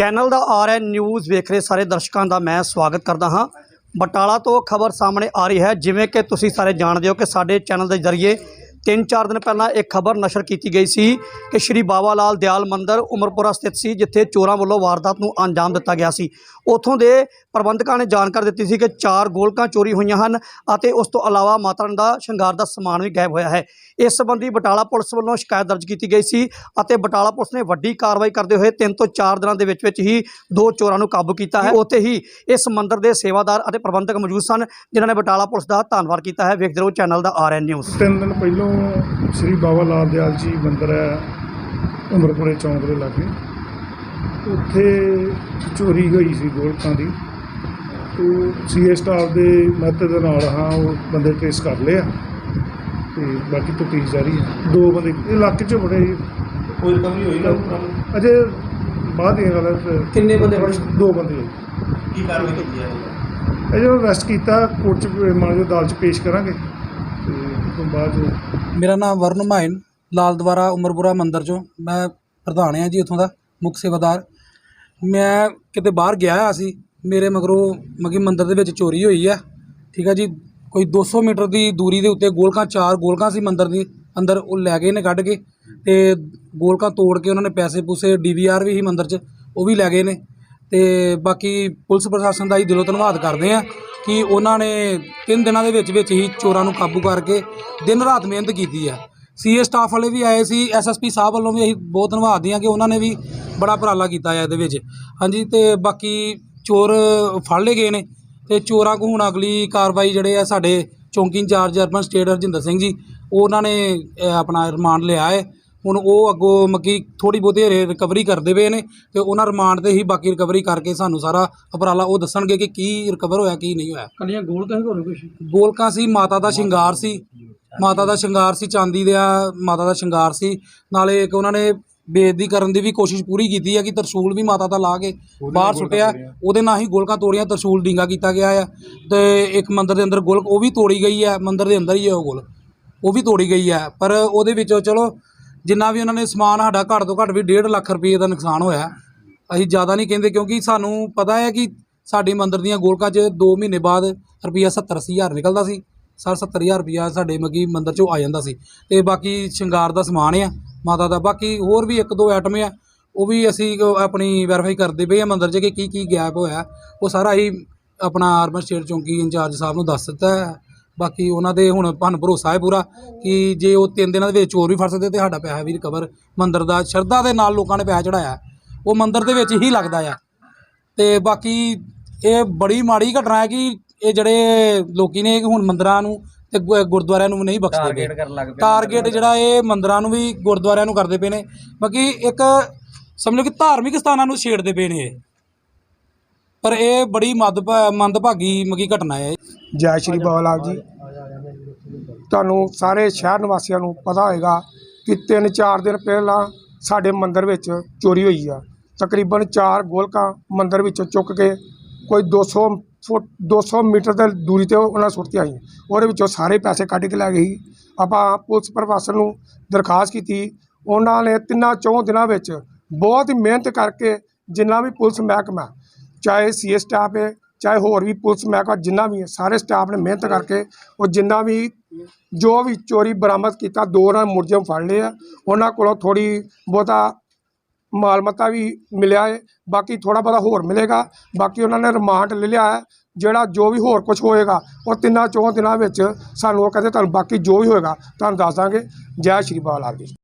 Channel ਦਾ RN news ਵੇਖ ਰਹੇ ਸਾਰੇ ਦਰਸ਼ਕਾਂ ਦਾ ਮੈਂ ਸਵਾਗਤ ਕਰਦਾ ਹਾਂ। ਬਟਾਲਾ ਤੋਂ ਖਬਰ ਸਾਹਮਣੇ ਆ ਰਹੀ ਹੈ, ਜਿਵੇਂ ਕਿ ਤੁਸੀਂ ਸਾਰੇ ਜਾਣਦੇ ਹੋ ਕਿ ਸਾਡੇ ਚੈਨਲ ਦੇ ਜ਼ਰੀਏ ਤਿੰਨ ਚਾਰ ਦਿਨ ਪਹਿਲਾਂ ਇੱਕ ਖਬਰ ਨਸ਼ਰ ਕੀਤੀ ਗਈ ਸੀ ਕਿ ਸ਼੍ਰੀ ਬਾਬਾ ਲਾਲ ਦਿਆਲ ਮੰਦਿਰ ਉਮਰਪੁਰਾ ਸਥਿਤ ਸੀ, ਜਿੱਥੇ ਚੋਰਾਂ ਵੱਲੋਂ ਵਾਰਦਾਤ ਨੂੰ ਅੰਜਾਮ ਦਿੱਤਾ ਗਿਆ ਸੀ। ਉਥੋਂ ਦੇ ਪ੍ਰਬੰਧਕਾਂ ਨੇ ਜਾਣਕਾਰੀ ਦਿੱਤੀ ਸੀ ਕਿ ਚਾਰ ਗੋਲਕਾਂ ਚੋਰੀ ਹੋਈਆਂ ਹਨ ਅਤੇ ਉਸ ਤੋਂ ਇਲਾਵਾ ਮਾਤਾ ਰਾਣੀ ਦਾ ਸ਼ਿੰਗਾਰ ਦਾ ਸਮਾਨ ਵੀ ਗਾਇਬ ਹੋਇਆ ਹੈ। ਇਸ ਸੰਬੰਧੀ ਬਟਾਲਾ ਪੁਲਿਸ ਵੱਲੋਂ ਸ਼ਿਕਾਇਤ ਦਰਜ ਕੀਤੀ ਗਈ ਸੀ ਅਤੇ ਬਟਾਲਾ ਪੁਲਿਸ ਨੇ ਵੱਡੀ ਕਾਰਵਾਈ ਕਰਦੇ ਹੋਏ ਤਿੰਨ ਤੋਂ ਚਾਰ ਦਿਨਾਂ ਦੇ ਵਿੱਚ ਵਿੱਚ ਹੀ ਦੋ ਚੋਰਾਂ ਨੂੰ ਕਾਬੂ ਕੀਤਾ ਹੈ। ਉੱਥੇ ਹੀ ਇਸ ਮੰਦਿਰ ਦੇ ਸੇਵਾਦਾਰ ਅਤੇ ਪ੍ਰਬੰਧਕ ਮੌਜੂਦ ਸਨ, ਜਿਨ੍ਹਾਂ ਨੇ ਬਟਾਲਾ ਪੁਲਿਸ ਦਾ ਧੰਨਵਾਦ ਕੀਤਾ ਹੈ। ਵੇਖਦੇ ਰਹੋ ਚੈਨਲ ਦਾ ਆਰਐਨ ਨਿਊਜ਼। ਤਿੰਨ ਦਿਨ ਪਹਿਲੋਂ ਸ੍ਰੀ ਬਾਬਾ ਲਾਲ ਦਿਆਲ ਜੀ ਮੰਦਿਰ ਹੈ ਉਮਰਪੁਰੇ ਚੌਂਕ ਦੇ ਲਾਗੇ। ਉੱਥੇ ਚੋਰੀ ਹੋਈ ਸੀ ਗੋਲਕਾਂ ਦੀ। ਉਹ ਸੀਏ ਸਟਾਫ ਦੇ ਮਦਦ ਦੇ ਨਾਲ ਹਾਂ ਉਹ ਬੰਦੇ ਟ੍ਰੇਸ ਕਰ ਲਿਆ ਤੇ ਬਾਕੀ ਤਫਤੀਸ਼ ਜਾਰੀ ਹੈ। ਦੋ ਬੰਦੇ ਇਲਾਕੇ 'ਚ ਬੜੇ ਕੋਈ ਰਿਕਵਰੀ ਹੋਈ ਨਾ ਅਜੇ ਬਾਅਦ ਦੀਆਂ ਗੱਲਾਂ ਫਿਰ ਕਿੰਨੇ ਬੰਦੇ ਫੜੇ? ਦੋ ਬੰਦੇ ਕੀ ਕਾਰਵਾਈ ਕੀਤੀ ਹੈ ਅਜੇ ਉਹ ਅਰੈਸਟ ਕੀਤਾ ਕੋਰਟ 'ਚ ਮਾਨ ਜੋ ਅਦਾਲਤ 'ਚ ਪੇਸ਼ ਕਰਾਂਗੇ। ਤੋਂ ਬਾਅਦ ਮੇਰਾ ਨਾਮ ਵਰਨ ਮਾਇਨ ਲਾਲ ਦਵਾਰਾ ਉਮਰਪੁਰਾ ਮੰਦਰ ਚੋਂ ਮੈਂ ਪ੍ਰਧਾਨ ਹਾਂ ਜੀ ਉੱਥੋਂ ਦਾ, ਮੁੱਖ ਸੇਵਾਦਾਰ। ਮੈਂ ਕਿਤੇ ਬਾਹਰ ਗਿਆ ਹੋਇਆ ਸੀ, ਮੇਰੇ ਮਗਰੋਂ ਮਗੀ ਮੰਦਰ ਦੇ ਵਿੱਚ ਚੋਰੀ ਹੋਈ ਹੈ ਠੀਕ ਹੈ ਜੀ, ਕੋਈ 200 ਮੀਟਰ ਦੀ ਦੂਰੀ ਦੇ ਉੱਤੇ ਗੋਲਕਾਂ, ਚਾਰ ਗੋਲਕਾਂ ਸੀ ਮੰਦਰ ਦੀ, ਅੰਦਰ ਉਹ ਲੈ ਗਏ ਨੇ ਕੱਢ ਕੇ ਤੇ ਗੋਲਕਾਂ ਤੋੜ ਕੇ ਉਹਨਾਂ ਨੇ ਪੈਸੇ ਪੂਸੇ ਡੀਵੀਆਰ ਵੀ ਸੀ ਮੰਦਰ 'ਚ, ਉਹ ਵੀ ਲੈ ਗਏ ਨੇ। ਤੇ ਬਾਕੀ ਪੁਲਿਸ ਪ੍ਰਸ਼ਾਸਨ ਦਾ ਹੀ ਦਿਲੋਂ ਧੰਨਵਾਦ ਕਰਦੇ ਆ ਕਿ ਉਹਨਾਂ ਨੇ ਤਿੰਨ ਦਿਨਾਂ ਦੇ ਵਿੱਚ ਵਿੱਚ ਹੀ ਚੋਰਾਂ ਨੂੰ ਕਾਬੂ ਕਰਕੇ ਦਿਨ ਰਾਤ ਮਿਹਨਤ ਕੀਤੀ ਆ ਸੀਏ ਸਟਾਫ ਵਾਲੇ ਵੀ ਆਏ ਸੀ ਐਸਐਸਪੀ ਸਾਹਿਬ ਵੱਲੋਂ ਵੀ ਅਸੀਂ ਬਹੁਤ ਧੰਨਵਾਦੀ ਹਾਂ ਕਿ ਉਹਨਾਂ ਨੇ ਵੀ ਬੜਾ ਉਪਰਾਲਾ ਕੀਤਾ ਹੈ ਇਹਦੇ ਵਿੱਚ। ਹਾਂਜੀ, ਤੇ ਬਾਕੀ ਚੋਰ ਫੜ ਲਏ ਗਏ ਨੇ ਤੇ ਚੋਰਾਂ ਕੋ ਹੁਣ ਅਗਲੀ ਕਾਰਵਾਈ ਜਿਹੜੇ ਆ ਸਾਡੇ ਚੌਂਕੀ incharge urban estate Harjinder Singh ji, ਉਹਨਾਂ ਨੇ ਆਪਣਾ ਰਿਮਾਂਡ ਲਿਆ ਹੈ। ਹੁਣ ਉਹ ਅੱਗੋਂ ਮੱਕੀ ਥੋੜੀ ਬਹੁਤੀ ਰਿਕਵਰੀ ਕਰਦੇ ਪਏ ਨੇ ਤੇ ਉਹਨਾਂ ਰਿਮਾਂਡ ਤੇ ਹੀ ਬਾਕੀ ਰਿਕਵਰੀ ਕਰਕੇ ਸਾਨੂੰ ਸਾਰਾ ਉਪਰਾਲਾ ਉਹ ਦੱਸਣਗੇ ਕਿ ਕੀ ਰਿਕਵਰ ਹੋਇਆ ਕੀ ਨਹੀਂ ਹੋਇਆ। ਕੱਲੀਆਂ ਗੋਲਕਾਂ ਹੀ ਹੋਰੇ ਕੁਝ ਗੋਲਕਾਂ ਸੀ ਮਾਤਾ ਦਾ ਸ਼ਿੰਗਾਰ ਸੀ। ਮਾਤਾ ਦਾ ਸ਼ਿੰਗਾਰ ਸੀ ਚਾਂਦੀ ਦਾ ਮਾਤਾ ਦਾ ਸ਼ਿੰਗਾਰ ਸੀ। ਨਾਲੇ ਇੱਕ ਉਹਨਾਂ ਨੇ ਬੇਇੱਜ਼ਤੀ ਕਰਨ ਦੀ ਵੀ ਕੋਸ਼ਿਸ਼ ਪੂਰੀ ਕੀਤੀ ਹੈ ਕਿ ਤਰਸ਼ੂਲ ਵੀ ਮਾਤਾ ਦਾ ਲਾ ਕੇ ਬਾਹਰ ਸੁੱਟਿਆ। ਉਹਦੇ ਨਾਲ ਹੀ ਗੋਲਕਾਂ ਤੋੜੀਆਂ ਤਰਸ਼ੂਲ ਡਿੰਗਾ ਕੀਤਾ ਗਿਆ ਆ। ਤੇ ਇੱਕ ਮੰਦਿਰ ਦੇ ਅੰਦਰ ਗੋਲਕ ਉਹ ਵੀ ਤੋੜੀ ਗਈ ਹੈ ਮੰਦਿਰ ਦੇ ਅੰਦਰ ਹੀ ਹੈ ਉਹ ਗੋਲ ਉਹ ਵੀ ਤੋੜੀ ਗਈ ਹੈ ਪਰ ਉਹਦੇ ਵਿੱਚੋਂ ਚਲੋ ਜਿੰਨਾ ਵੀ ਉਹਨਾਂ ਨੇ ਸਮਾਨ ਸਾਡਾ ਘੱਟ ਤੋਂ ਘੱਟ ਵੀ 1.5 ਲੱਖ ਰੁਪਏ ਦਾ ਨੁਕਸਾਨ ਹੋਇਆ। ਅਸੀਂ ਜ਼ਿਆਦਾ ਨਹੀਂ ਕਹਿੰਦੇ ਕਿਉਂਕਿ ਸਾਨੂੰ ਪਤਾ ਹੈ ਕਿ ਸਾਡੇ ਮੰਦਰ ਦੀਆਂ ਗੋਲਕਾਂ 'ਚ 2 ਮਹੀਨੇ ਬਾਅਦ ਰੁਪਈਆ 70 ਅੱਸੀ ਹਜ਼ਾਰ ਨਿਕਲਦਾ ਸੀ। ਸਰ 70000 ਰੁਪਈਆ ਸਾਡੇ ਮਗੀ ਮੰਦਰ 'ਚੋਂ ਆ ਜਾਂਦਾ ਸੀ। ਤੇ ਬਾਕੀ ਸ਼ਿੰਗਾਰ ਦਾ ਸਮਾਨ ਆ, ਮਾਤਾ ਦਾ। ਬਾਕੀ ਹੋਰ ਵੀ ਇੱਕ ਦੋ ਆਈਟਮ ਆ, ਉਹ ਵੀ ਅਸੀਂ ਆਪਣੀ ਵੈਰੀਫਾਈ ਕਰਦੇ ਪਏ ਆ ਮੰਦਰ 'ਚ ਕਿ ਕੀ ਕੀ ਗੈਪ ਹੋਇਆ। ਉਹ ਸਾਰਾ ਹੀ ਆਪਣਾ ਅਰਬਨ ਸਟੇਟ ਚੌਂਕੀ ਇੰਚਾਰਜ ਸਾਹਿਬ ਨੂੰ ਦੱਸ ਦਿੱਤਾ ਹੈ। ਬਾਕੀ ਉਹਨਾਂ ਦੇ ਹੁਣ ਸਾਨੂੰ ਭਰੋਸਾ ਹੈ ਪੂਰਾ ਕਿ ਜੇ ਉਹ ਤਿੰਨ ਦਿਨਾਂ ਦੇ ਵਿੱਚ ਚੋਰ ਵੀ ਫੜ ਸਕਦੇ ਤੇ ਸਾਡਾ ਪੈਸਾ ਵੀ ਰਿਕਵਰ ਮੰਦਿਰ ਦਾ ਸ਼ਰਧਾ ਦੇ ਨਾਲ ਲੋਕਾਂ ਨੇ ਪੈਸਾ ਚੜਾਇਆ ਉਹ ਮੰਦਿਰ ਦੇ ਵਿੱਚ ਹੀ ਲੱਗਦਾ ਆ। ਤੇ ਬਾਕੀ ਇਹ ਬੜੀ ਮਾੜੀ ਘਟਨਾ ਹੈ ਕਿ ਇਹ ਜਿਹੜੇ ਲੋਕੀ ਨੇ ਹੁਣ ਮੰਦਿਰਾਂ ਨੂੰ ਤੇ ਗੁਰਦੁਆਰਿਆਂ ਨੂੰ ਨਹੀਂ ਬਖਸ਼ਦੇ ਪਏ। ਕਰਨ ਲੱਗ ਟਾਰਗੇਟ ਜਿਹੜਾ ਇਹ ਮੰਦਿਰਾਂ ਨੂੰ ਵੀ ਗੁਰਦੁਆਰਿਆਂ ਨੂੰ ਕਰਦੇ ਪਏ ਨੇ। ਬਾਕੀ ਇੱਕ ਸਮਝੋ ਕਿ ਧਾਰਮਿਕ ਸਥਾਨਾਂ ਨੂੰ ਛੇੜਦੇ ਪਏ ਨੇ ਇਹ। ਪਰ ਇਹ ਬੜੀ ਮਦ ਮੰਦਭਾਗੀ ਮਗੀ ਘਟਨਾ ਹੈ। ਜੈ ਸ਼੍ਰੀ ਬਾਬਾ ਲਾਲ ਜੀ। ਤੁਹਾਨੂੰ ਸਾਰੇ ਸ਼ਹਿਰ ਨਿਵਾਸੀਆਂ ਨੂੰ ਪਤਾ ਹੋਏਗਾ ਕਿ 3-4 ਦਿਨ ਪਹਿਲਾਂ ਸਾਡੇ ਮੰਦਿਰ ਵਿੱਚ ਚੋਰੀ ਹੋਈ ਆ। ਤਕਰੀਬਨ 4 ਗੋਲਕਾਂ ਮੰਦਿਰ ਵਿੱਚੋਂ ਚੁੱਕ ਕੇ ਕੋਈ 200 ਫੁੱਟ 200 ਮੀਟਰ ਦੀ ਦੂਰੀ ਤੇ ਉਹਨਾਂ ਸੁੱਟ ਸੀ ਉਹਦੇ ਵਿੱਚੋਂ ਸਾਰੇ ਪੈਸੇ ਕੱਢ ਕੇ ਲੈ ਗਈ ਆਪਾਂ ਪੁਲਿਸ ਪ੍ਰਸ਼ਾਸਨ ਨੂੰ ਦਰਖਾਸਤ ਕੀਤੀ। ਉਹਨਾਂ ਨੇ ਤਿੰਨਾਂ ਚੌਂ ਦਿਨਾਂ ਵਿੱਚ ਬਹੁਤ ਹੀ ਮਿਹਨਤ ਕਰਕੇ ਜਿੰਨਾ ਵੀ ਪੁਲਿਸ ਮਹਿਕਮਾ ਚਾਹੇ ਸੀ ਸਟਾਫ ਹੈ, ਚਾਹੇ ਹੋਰ ਵੀ ਪੁਲਿਸ ਮਹਿਕਮਾ ਜਿੰਨਾ ਵੀ ਹੈ, ਸਾਰੇ ਸਟਾਫ ਨੇ ਮਿਹਨਤ ਕਰਕੇ ਉਹ ਜਿੰਨਾ ਵੀ ਜੋ ਵੀ ਚੋਰੀ ਬਰਾਮਦ ਕੀਤਾ, ਦੋ ਨਾਲ ਮੁਲਜ਼ਮ ਫੜ ਲਏ ਆ। ਉਹਨਾਂ ਕੋਲੋਂ ਥੋੜੀ ਬਹੁਤਾ ਮਾਲਮਤਾ ਵੀ ਮਿਲਿਆ ਹੈ। ਬਾਕੀ ਥੋੜਾ ਬਹੁਤਾ ਹੋਰ ਮਿਲੇਗਾ। ਬਾਕੀ ਉਹਨਾਂ ਨੇ ਰਿਮਾਂਡ ਲੈ ਲਿਆ ਹੈ। ਜਿਹੜਾ ਜੋ ਵੀ ਹੋਰ ਕੁਝ ਹੋਏਗਾ, ਉਹ ਤਿੰਨਾਂ ਚੌਂ ਦਿਨਾਂ ਵਿੱਚ ਸਾਨੂੰ ਉਹ ਕਹਿੰਦੇ ਤੁਹਾਨੂੰ ਬਾਕੀ ਜੋ ਵੀ ਹੋਏਗਾ, ਤੁਹਾਨੂੰ ਦੱਸ ਦਾਂਗੇ। ਜੈ ਸ਼੍ਰੀ ਬਾਲ ਲਾਲ ਜੀ